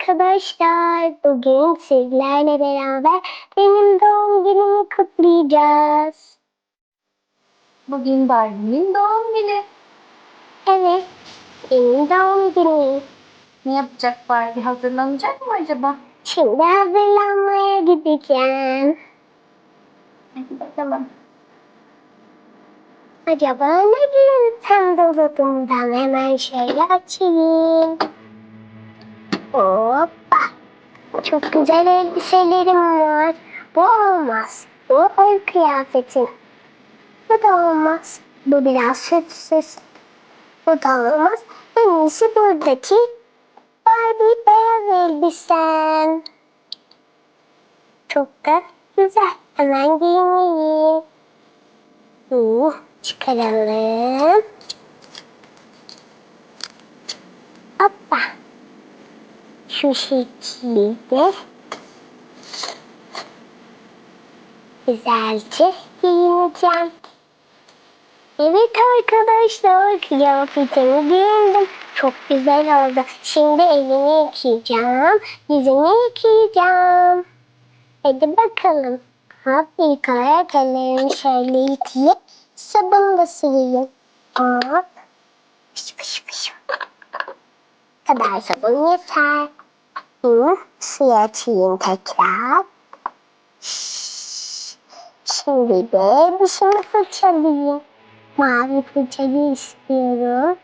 arkadaşlar. Bugün sizlerle beraber benim doğum günümü kutlayacağız. Bugün Barbie'nin doğum günü. Evet, benim doğum günüm. Ne yapacak Barbie? Hazırlanacak mı acaba? Şimdi hazırlanmaya gideceğim. Hadi bakalım. Acaba ne giysem dolabımdan hemen şöyle açayım. Hoppa. Çok güzel elbiselerim var. Bu olmaz. Bu ev kıyafetim. Bu da olmaz. Bu biraz sütsüz. Bu da olmaz. En iyisi buradaki Barbie beyaz elbisem. Çok da güzel. Hemen giyineyim. Hı, çıkaralım. Hoppa. Şu şekilde güzelce giyineceğim. Evet arkadaşlar kıyafetimi giyindim. Çok güzel oldu. Şimdi elimi yıkayacağım. Yüzümü yıkayacağım. Hadi bakalım. Hop yıkayarak ellerimi şöyle yıkayıp sabunla süreyim. Hop. Pış pış pış. kadar sabun yeter. Hı, suya tekrar. Şimdi de dişimi fırçalayayım. Mavi fırçayı istiyorum.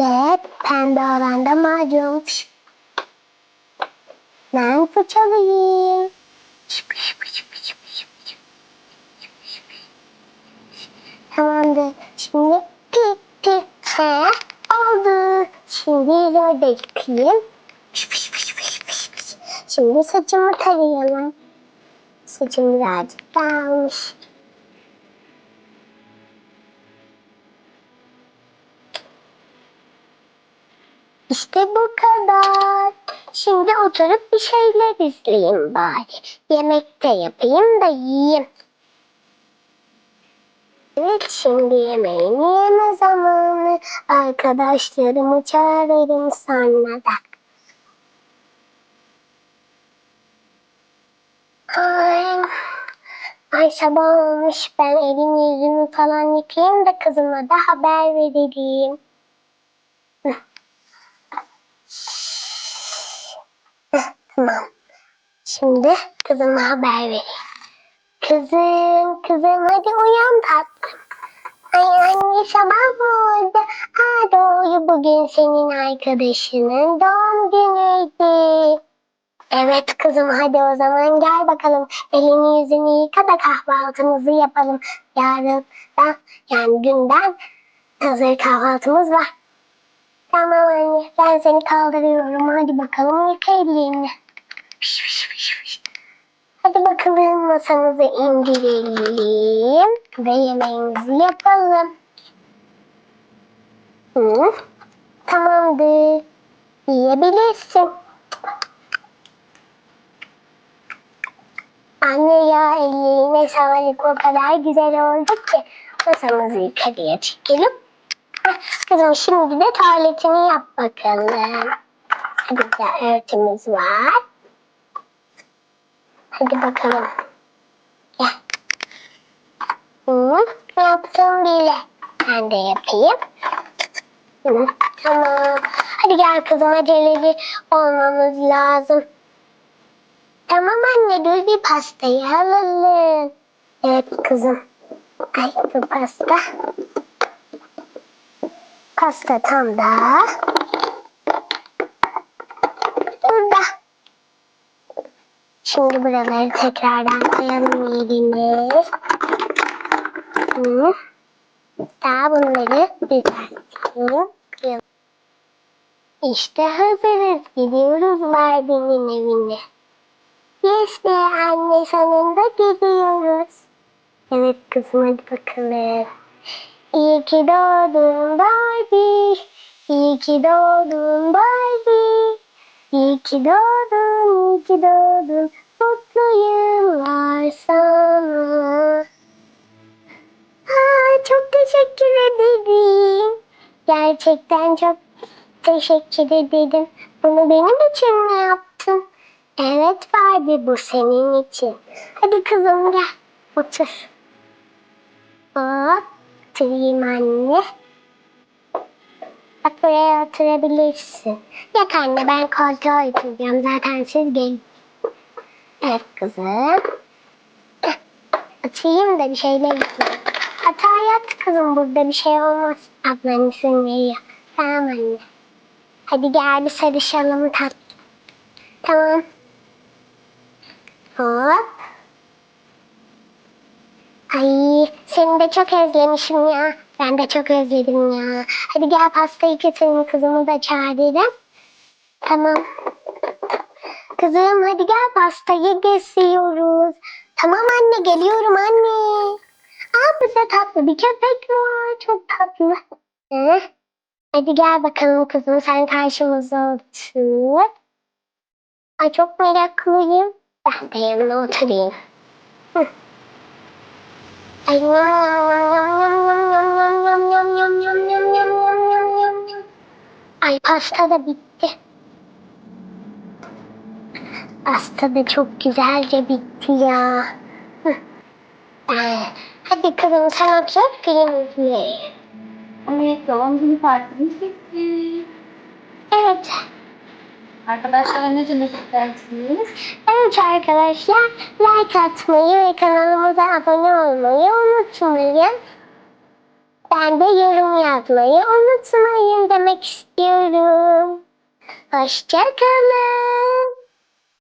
Ve pembe oranda macun. Ben fırçalayayım. Tamamdır. Şimdi Pış. Şimdi saçımı tarayalım. Saçım birazcık dağılmış. İşte bu kadar. Şimdi oturup bir şeyler izleyeyim bari. Yemek de yapayım da yiyeyim. Evet şimdi yemeğimi yeme zamanı. Arkadaşlarımı çağırırım sonra da. Ay, ay sabah olmuş. Ben elimi yüzümü falan yıkayayım da kızıma da haber vereyim. Tamam. Şimdi kızıma haber vereyim. Kızım, kızım hadi uyan tatlım. Ay anne sabah oldu? Aa doğru bugün senin arkadaşının doğum günüydü. Evet kızım hadi o zaman gel bakalım. Elini yüzünü yıka da kahvaltımızı yapalım. Yarın da yani dünden hazır kahvaltımız var. Tamam anne ben seni kaldırıyorum. Hadi bakalım yıka ellerini. Hadi bakalım masamızı indirelim ve yemeğimizi yapalım. Hı, tamamdır. Yiyebilirsin. Anne ya ellerine sağlık o kadar güzel oldu ki masamızı yukarıya çekelim. Kızım şimdi de tuvaletini yap bakalım. Hadi güzel örtümüz var. Hadi bakalım. Gel. Hı, yaptım bile. Ben de yapayım. Hı, tamam. Hadi gel kızım aceleci olmamız lazım. Tamam anne dur bir pastayı alalım. Evet kızım. Ay bu pasta. Pasta tam da. Burada. Şimdi buraları tekrardan koyalım yerine. Daha bunları düzeltelim. İşte hazırız. Gidiyoruz Barbie'nin evine. Yes be anne sonunda gidiyoruz. Evet kızım hadi bakalım. İyi ki doğdun Barbie. İyi ki doğdun Barbie. İyi ki doğdun, iyi ki doğdun. Mutlu yıllar sana. Aa, çok teşekkür ederim. Gerçekten çok teşekkür ederim. Bunu benim için mi yaptın? Evet Barbie bu senin için. Hadi kızım gel otur. Oturayım anne. Bak buraya oturabilirsin. Yok anne ben koltuğa oturacağım. Zaten siz gelin. Evet kızım. Atayım da bir şeyler yapayım. Hata yat kızım burada bir şey olmaz. Ablan izin veriyor. Tamam anne. Hadi gel bir sarışalım tat. Tamam. Hop. Ay seni de çok özlemişim ya. Ben de çok özledim ya. Hadi gel pastayı götürün kızımı da çağırırım. Tamam. Kızım hadi gel pastayı kesiyoruz. Tamam anne geliyorum anne. Aa bize tatlı bir köpek var. Çok tatlı. Hı? Hadi gel bakalım kızım sen karşımıza otur. Ay çok meraklıyım. Ben de yanına oturayım. Ay. Ay pasta da bitti. Pasta da çok güzelce bitti ya. Ee, Hadi kızım sen otur film izle. Evet, doğum günü partimiz bitti. Evet. Arkadaşlara ne demek istersiniz? Evet arkadaşlar like atmayı ve kanalımıza abone olmayı unutmayın. Ben de yorum yazmayı unutmayın demek istiyorum. Hoşçakalın.